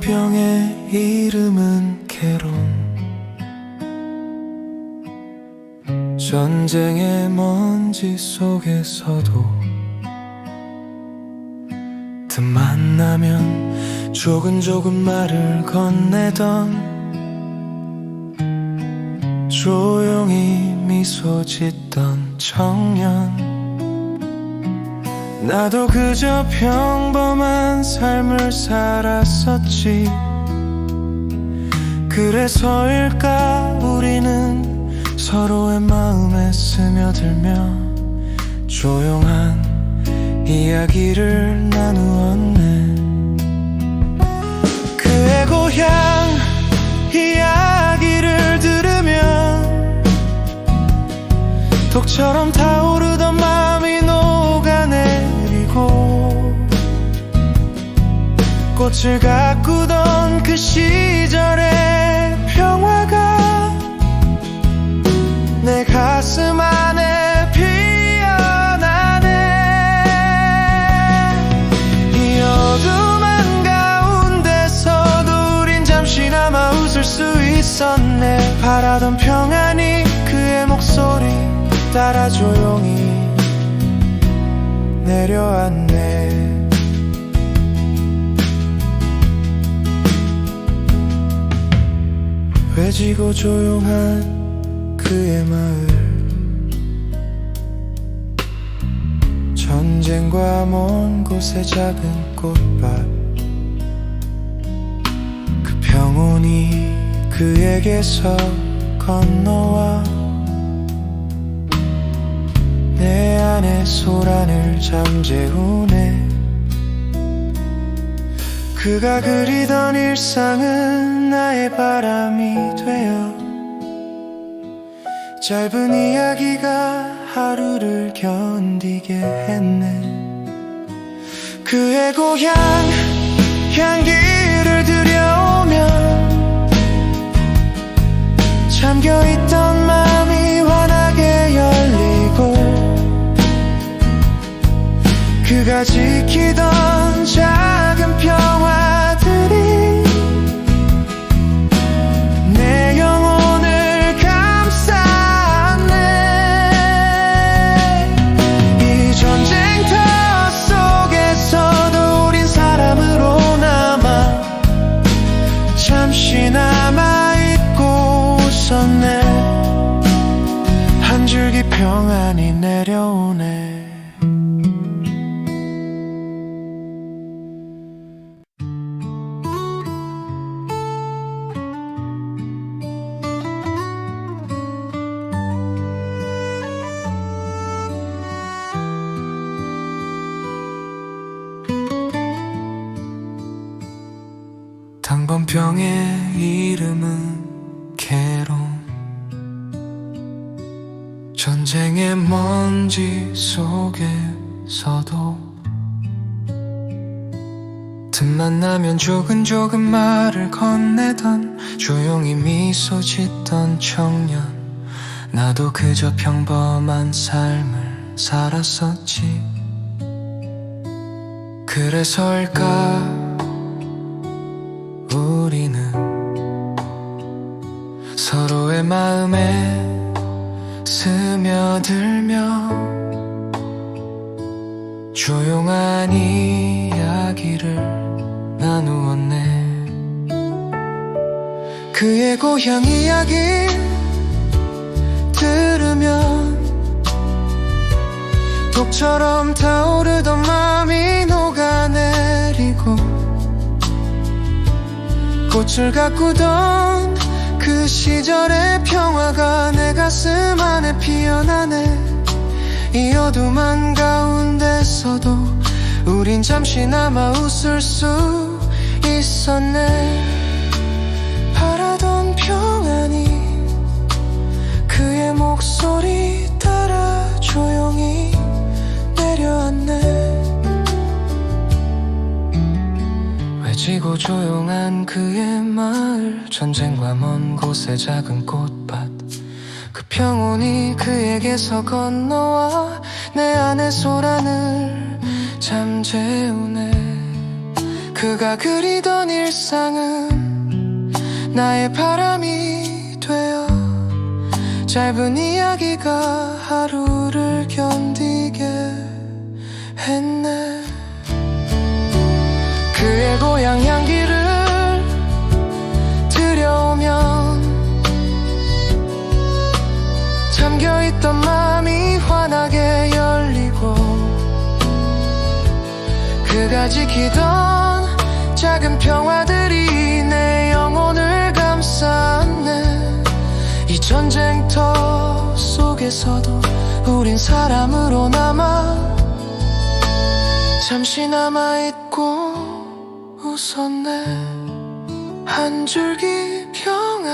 병의 이름은 개론. 전쟁의 먼지 속에서도 틈만 나면 조근조근 말을 건네던 조용히 미소 짓던 청년 나도 그저 평범한 삶을 살았었지. 그래서일까 우리는 서로의 마음에 스며들며 조용한 이야기를 나누었네 꽃을 가꾸던 그 시절의 평화가 내 가슴 안에 피어나네. 이 어둠 한가운데서도 우린 잠시나마 웃을 수 있었네. 바라던 평안이 그의 목소리 따라 조용히 내려왔네 외지고 조용한 그의 마을. 전쟁과 먼 곳의 작은 꽃밭. 그 평온이 그에게서 건너와 내 안에 소란을 잠재우네 그가 그리던 일상은 나의 바람이 되어 짧은 이야기가 하루를 견디게 했네. 그의 고향 향기를 들여오면 잠겨있던 마음이 환하게 열리고 그가 지 내려오네. 당번병의 이름은 전쟁의 먼지 속에서도 틈만 나면 조근조근 말을 건네던 조용히 미소 짓던 청년. 나도 그저 평범한 삶을 살았었지. 그래서일까? 우리는 서로의 마음에 스며들며 조용한 이야기를 나누었네. 그의 고향 이야기 들으면 독처럼 타오르던 마음이 녹아내리고 꽃을 가꾸던 그 시절의 평화가 내 가슴 안에 피어나네 이 어둠 한 가운데서도 우린 잠시나마 웃을 수 있었네. 바라던 평안이 그의 목소리 따라 조용히 내려왔네. 외지고 조용한 그의 마을 전쟁과 먼 곳의 작은 꽃밭. 그 평온이 그에게서 건너와 내 안의 소란을 잠재우네. 그가 그리던 일상은 나의 바람이 되어 짧은 이야기가 하루를 견디게 했네 그가 지키던 작은 평화들이 내 영혼을 감쌌네. 이 전쟁터 속에서도 우린 사람으로 남아 잠시 남아있고 웃었네. 한 줄기 평안이